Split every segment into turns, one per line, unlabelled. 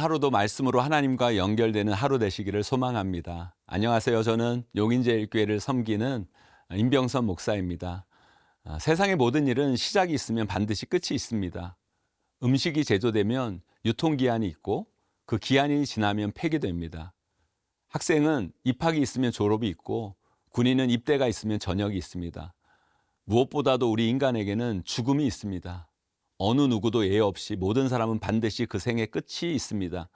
하루도 말씀으로 하나님과 연결되는 하루 되시기를 소망합니다. 안녕하세요. 저는 용인제일교회를 섬기는 임병선 목사입니다. 아, 세상의 모든 일은 시작이 있으면 반드시 끝이 있습니다. 음식이 제조되면 유통기한이 있고 그 기한이 지나면 폐기됩니다. 학생은 입학이 있으면 졸업이 있고 군인은 입대가 있으면 전역이 있습니다. 무엇보다도 우리 인간에게는 죽음이 있습니다. 어느 누구도 예외 없이 모든 사람은 반드시 그 생의 끝이 있습니다.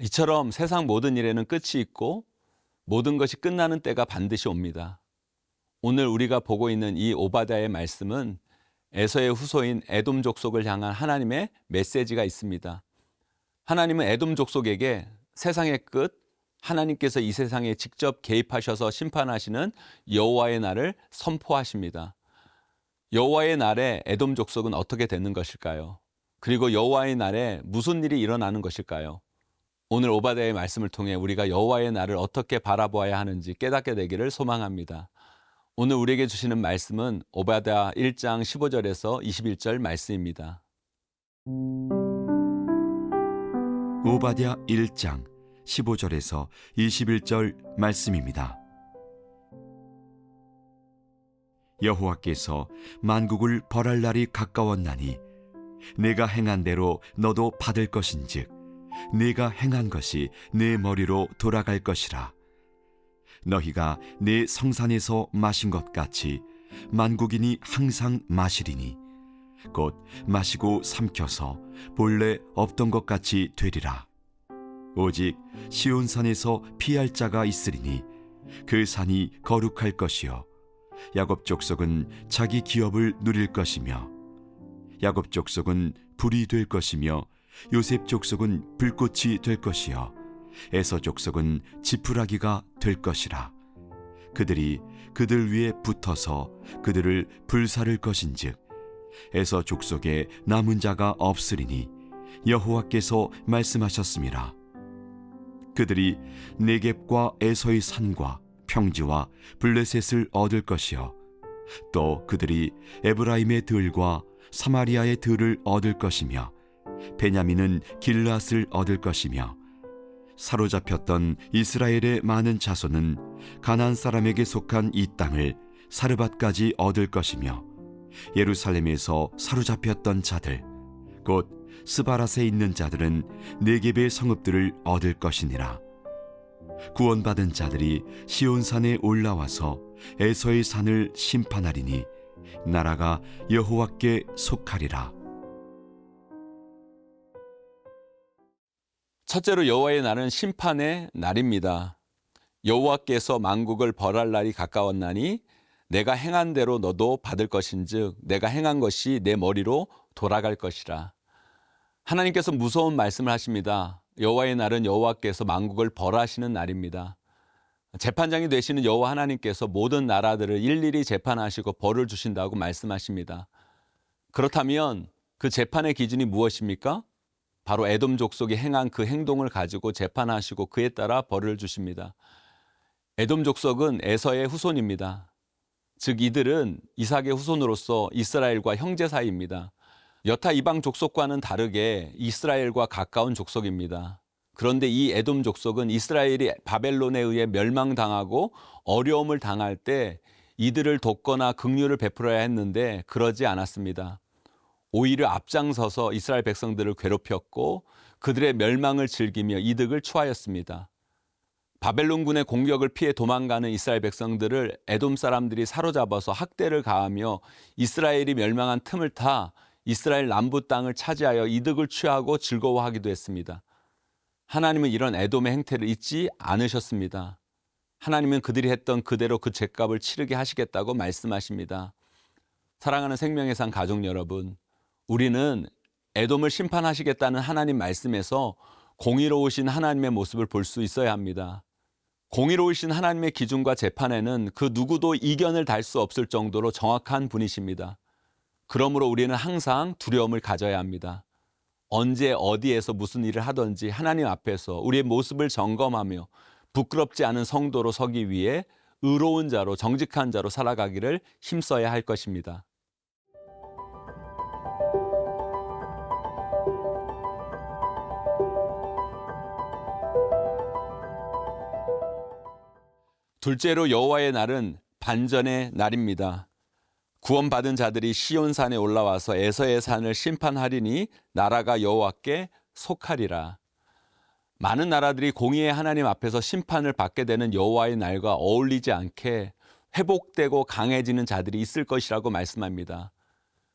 이처럼 세상 모든 일에는 끝이 있고 모든 것이 끝나는 때가 반드시 옵니다. 오늘 우리가 보고 있는 이 오바다의 말씀은 에서의 후손인 에돔 족속을 향한 하나님의 메시지가 있습니다. 하나님은 에돔 족속에게 세상의 끝, 하나님께서 이 세상에 직접 개입하셔서 심판하시는 여호와의 날을 선포하십니다. 여호와의 날에 에돔 족속은 어떻게 되는 것일까요? 그리고 여호와의 날에 무슨 일이 일어나는 것일까요? 오늘 오바다의 말씀을 통해 우리가 여호와의 날을 어떻게 바라보아야 하는지 깨닫게 되기를 소망합니다. 오늘 우리에게 주시는 말씀은 오바다 1장 15절에서 21절 말씀입니다.
오바댜 1장 15절에서 21절 말씀입니다. 여호와께서 만국을 벌할 날이 가까웠나니 내가 행한 대로 너도 받을 것인즉 내가 행한 것이 내 머리로 돌아갈 것이라 너희가 내 성산에서 마신 것 같이 만국인이 항상 마시리니 곧 마시고 삼켜서 본래 없던 것 같이 되리라. 오직 시온산에서 피할 자가 있으리니 그 산이 거룩할 것이요 야곱 족속은 자기 기업을 누릴 것이며 야곱 족속은 불이 될 것이며 요셉 족속은 불꽃이 될 것이요 에서 족속은 지푸라기가 될 것이라 그들이 그들 위에 붙어서 그들을 불사를 것인즉 에서 족속에 남은 자가 없으리니 여호와께서 말씀하셨습니다. 그들이 네겝과 에서의 산과 평지와 블레셋을 얻을 것이요. 또 그들이 에브라임의 들과 사마리아의 들을 얻을 것이며 베냐민은 길앗을 얻을 것이며 사로잡혔던 이스라엘의 많은 자손은 가나안 사람에게 속한 이 땅을 사르밧까지 얻을 것이며 예루살렘에서 사로잡혔던 자들 곧 스바라스에 있는 자들은 네겝의 성읍들을 얻을 것이니라 구원받은 자들이 시온산에 올라와서 에서의 산을 심판하리니 나라가 여호와께 속하리라
첫째로 여호와의 날은 심판의 날입니다. 여호와께서 만국을 벌할 날이 가까웠나니 내가 행한 대로 너도 받을 것인즉 내가 행한 것이 내 머리로 돌아갈 것이라. 하나님께서 무서운 말씀을 하십니다. 여호와의 날은 여호와께서 만국을 벌하시는 날입니다. 재판장이 되시는 여호와 하나님께서 모든 나라들을 일일이 재판하시고 벌을 주신다고 말씀하십니다. 그렇다면 그 재판의 기준이 무엇입니까? 바로 에돔 족속이 행한 그 행동을 가지고 재판하시고 그에 따라 벌을 주십니다. 에돔 족속은 에서의 후손입니다. 즉 이들은 이삭의 후손으로서 이스라엘과 형제 사이입니다. 여타 이방 족속과는 다르게 이스라엘과 가까운 족속입니다. 그런데 이 에돔 족속은 이스라엘이 바벨론에 의해 멸망당하고 어려움을 당할 때 이들을 돕거나 긍휼을 베풀어야 했는데 그러지 않았습니다. 오히려 앞장서서 이스라엘 백성들을 괴롭혔고 그들의 멸망을 즐기며 이득을 추하였습니다. 바벨론군의 공격을 피해 도망가는 이스라엘 백성들을 에돔 사람들이 사로잡아서 학대를 가하며 이스라엘이 멸망한 틈을 타 이스라엘 남부 땅을 차지하여 이득을 취하고 즐거워하기도 했습니다. 하나님은 이런 에돔의 행태를 잊지 않으셨습니다. 하나님은 그들이 했던 그대로 그 죄값을 치르게 하시겠다고 말씀하십니다. 사랑하는 생명의 산 가족 여러분, 우리는 에돔을 심판하시겠다는 하나님 말씀에서 공의로우신 하나님의 모습을 볼 수 있어야 합니다. 공의로우신 하나님의 기준과 재판에는 그 누구도 이견을 달 수 없을 정도로 정확한 분이십니다. 그러므로 우리는 항상 두려움을 가져야 합니다. 언제 어디에서 무슨 일을 하든지 하나님 앞에서 우리의 모습을 점검하며 부끄럽지 않은 성도로 서기 위해 의로운 자로 정직한 자로 살아가기를 힘써야 할 것입니다. 둘째로 여호와의 날은 반전의 날입니다. 구원받은 자들이 시온산에 올라와서 에서의 산을 심판하리니 나라가 여호와께 속하리라. 많은 나라들이 공의의 하나님 앞에서 심판을 받게 되는 여호와의 날과 어울리지 않게 회복되고 강해지는 자들이 있을 것이라고 말씀합니다.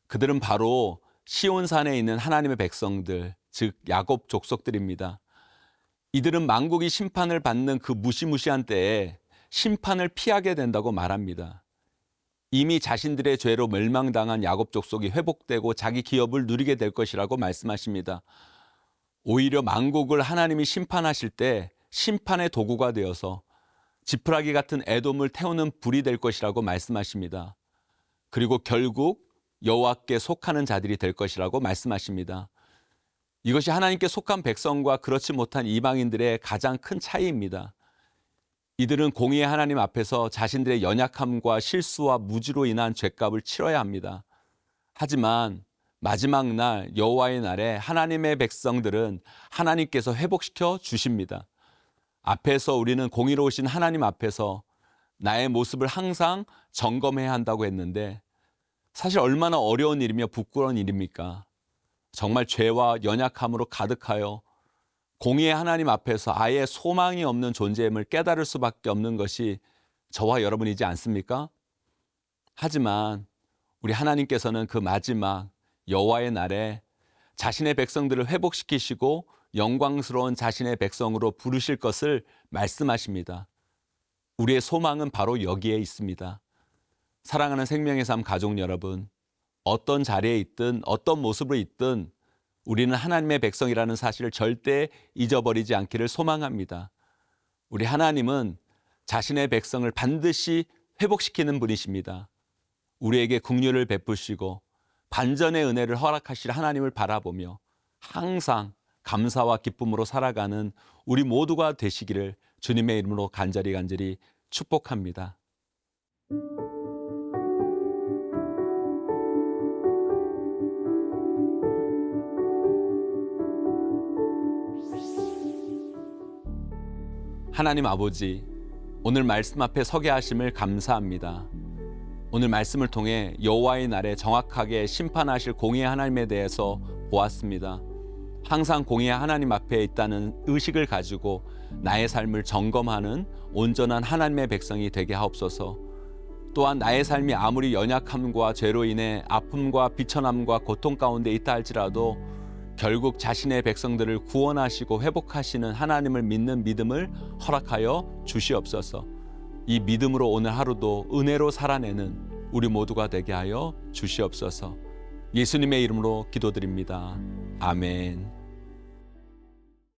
그들은 바로 시온산에 있는 하나님의 백성들, 즉 야곱 족속들입니다. 이들은 만국이 심판을 받는 그 무시무시한 때에 심판을 피하게 된다고 말합니다. 이미 자신들의 죄로 멸망당한 야곱 족속이 회복되고 자기 기업을 누리게 될 것이라고 말씀하십니다. 오히려 만국을 하나님이 심판하실 때 심판의 도구가 되어서 지푸라기 같은 애돔을 태우는 불이 될 것이라고 말씀하십니다. 그리고 결국 여호와께 속하는 자들이 될 것이라고 말씀하십니다. 이것이 하나님께 속한 백성과 그렇지 못한 이방인들의 가장 큰 차이입니다. 이들은 공의의 하나님 앞에서 자신들의 연약함과 실수와 무지로 인한 죄값을 치러야 합니다. 하지만 마지막 날 여호와의 날에 하나님의 백성들은 하나님께서 회복시켜 주십니다. 앞에서 우리는 공의로우신 하나님 앞에서 나의 모습을 항상 점검해야 한다고 했는데 사실 얼마나 어려운 일이며 부끄러운 일입니까? 정말 죄와 연약함으로 가득하여 공의의 하나님 앞에서 아예 소망이 없는 존재임을 깨달을 수밖에 없는 것이 저와 여러분이지 않습니까? 하지만 우리 하나님께서는 그 마지막 여호와의 날에 자신의 백성들을 회복시키시고 영광스러운 자신의 백성으로 부르실 것을 말씀하십니다. 우리의 소망은 바로 여기에 있습니다. 사랑하는 생명의 삶 가족 여러분, 어떤 자리에 있든 어떤 모습으로 있든 우리는 하나님의 백성이라는 사실을 절대 잊어버리지 않기를 소망합니다. 우리 하나님은 자신의 백성을 반드시 회복시키는 분이십니다. 우리에게 국류를 베푸시고 반전의 은혜를 허락하실 하나님을 바라보며 항상 감사와 기쁨으로 살아가는 우리 모두가 되시기를 주님의 이름으로 간절히 간절히 축복합니다. 하나님 아버지, 오늘 말씀 앞에 서게 하심을 감사합니다. 오늘 말씀을 통해 여호와의 날에 정확하게 심판하실 공의의 하나님에 대해서 보았습니다. 항상 공의의 하나님 앞에 있다는 의식을 가지고 나의 삶을 점검하는 온전한 하나님의 백성이 되게 하옵소서. 또한 나의 삶이 아무리 연약함과 죄로 인해 아픔과 비천함과 고통 가운데 있다 할지라도 결국 자신의 백성들을 구원하시고 회복하시는 하나님을 믿는 믿음을 허락하여 주시옵소서. 이 믿음으로 오늘 하루도 은혜로 살아내는 우리 모두가 되게 하여 주시옵소서. 예수님의 이름으로 기도드립니다. 아멘.